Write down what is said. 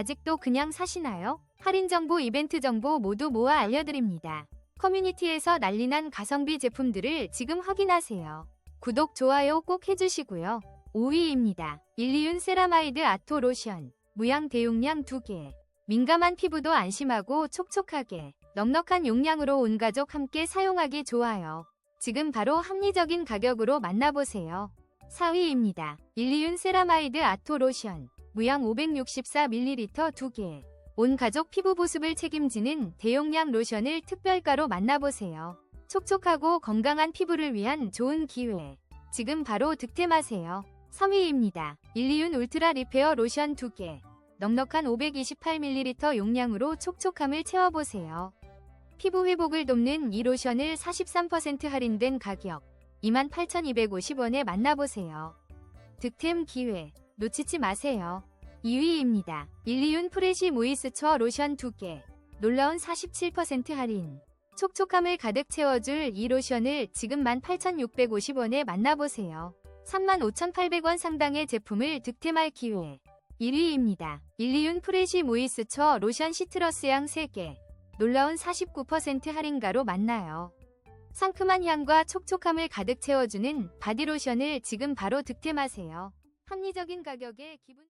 아직도 그냥 사시나요? 할인 정보, 이벤트 정보 모두 모아 알려드립니다. 커뮤니티에서 난리난 가성비 제품들을 지금 확인하세요. 구독, 좋아요 꼭 해주시고요. 5위입니다. 일리윤 세라마이드 아토 로션. 무양 대용량 2개. 민감한 피부도 안심하고 촉촉하게 넉넉한 용량으로 온 가족 함께 사용하기 좋아요. 지금 바로 합리적인 가격으로 만나보세요. 4위입니다. 일리윤 세라마이드 아토 로션. 무양 564ml 2개. 온 가족 피부 보습을 책임지는 대용량 로션을 특별가로 만나보세요. 촉촉하고 건강한 피부를 위한 좋은 기회. 지금 바로 득템하세요. 3위입니다. 일리윤 울트라 리페어 로션 2개. 넉넉한 528ml 용량으로 촉촉함을 채워보세요. 피부 회복을 돕는 이 로션을 43% 할인된 가격 28,250원에 만나보세요. 득템 기회 놓치지 마세요. 2위입니다. 일리윤 프레시 모이스처 로션 2개 놀라운 47% 할인 촉촉함을 가득 채워줄 이 로션을 지금 18,650원에 만나보세요. 35,800원 상당의 제품을 득템할 기회 1위입니다. 일리윤 프레시 모이스처 로션 시트러스 향 3개 놀라운 49% 할인가로 만나요. 상큼한 향과 촉촉함을 가득 채워주는 바디로션을 지금 바로 득템하세요. 합리적인 가격에 기분